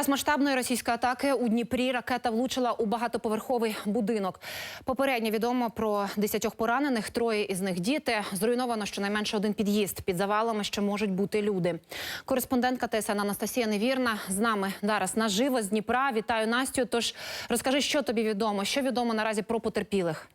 З масштабної російської атаки у Дніпрі ракета влучила у багатоповерховий будинок. Попередньо відомо про десятьох поранених, троє із них діти. Зруйновано щонайменше один під'їзд. Під завалами ще можуть бути люди. Кореспондентка ТСН Анастасія Невірна з нами зараз наживо з Дніпра. Вітаю Настю. Тож розкажи, що тобі відомо, що відомо наразі про потерпілих.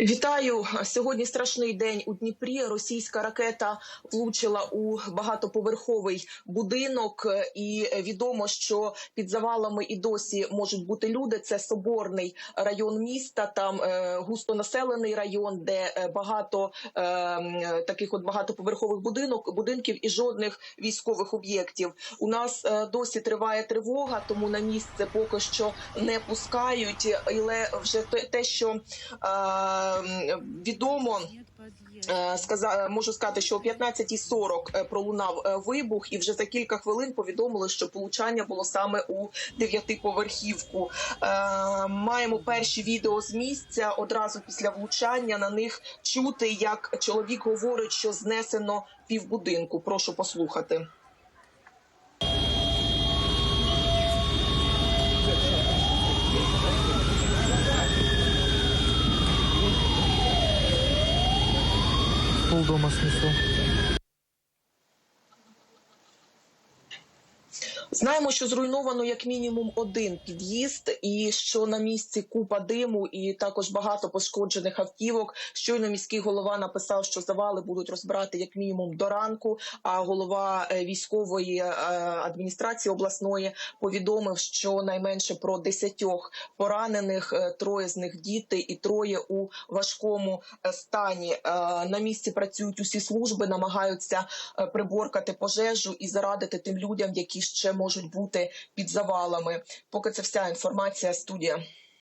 Вітаю сьогодні. Страшний день у Дніпрі. Російська ракета влучила у багатоповерховий будинок, і відомо, що під завалами і досі можуть бути люди. Це соборний район міста. Там е, густонаселений район, де е, багато е, таких от багатоповерхових будинок, будинків і жодних військових об'єктів. У нас е, досі триває тривога, тому на місце поки що не пускають. Але вже те, що е, відомо. Е, Сказа, можу сказати, що о 15.40 е, пролунав е, вибух, і вже за кілька хвилин повідомили, що влучання було саме у дев'ятиповерхівку. Маємо перші відео з місця. Одразу після влучання на них чути, як чоловік говорить, що знесено півбудинку. Прошу послухати. Полдома снесло. Знаємо, що зруйновано як мінімум один під'їзд, і що на місці купа диму, і також багато пошкоджених автівок. Щойно міський голова написав, що завали будуть розбирати як мінімум до ранку. А голова е, військової е, адміністрації обласної повідомив, що найменше про десятьох поранених, е, троє з них діти, і троє у важкому стані. На місці працюють усі служби, намагаються приборкати пожежу і зарадити тим людям, які ще можуть бути під завалами. Поки це вся інформація. Студія.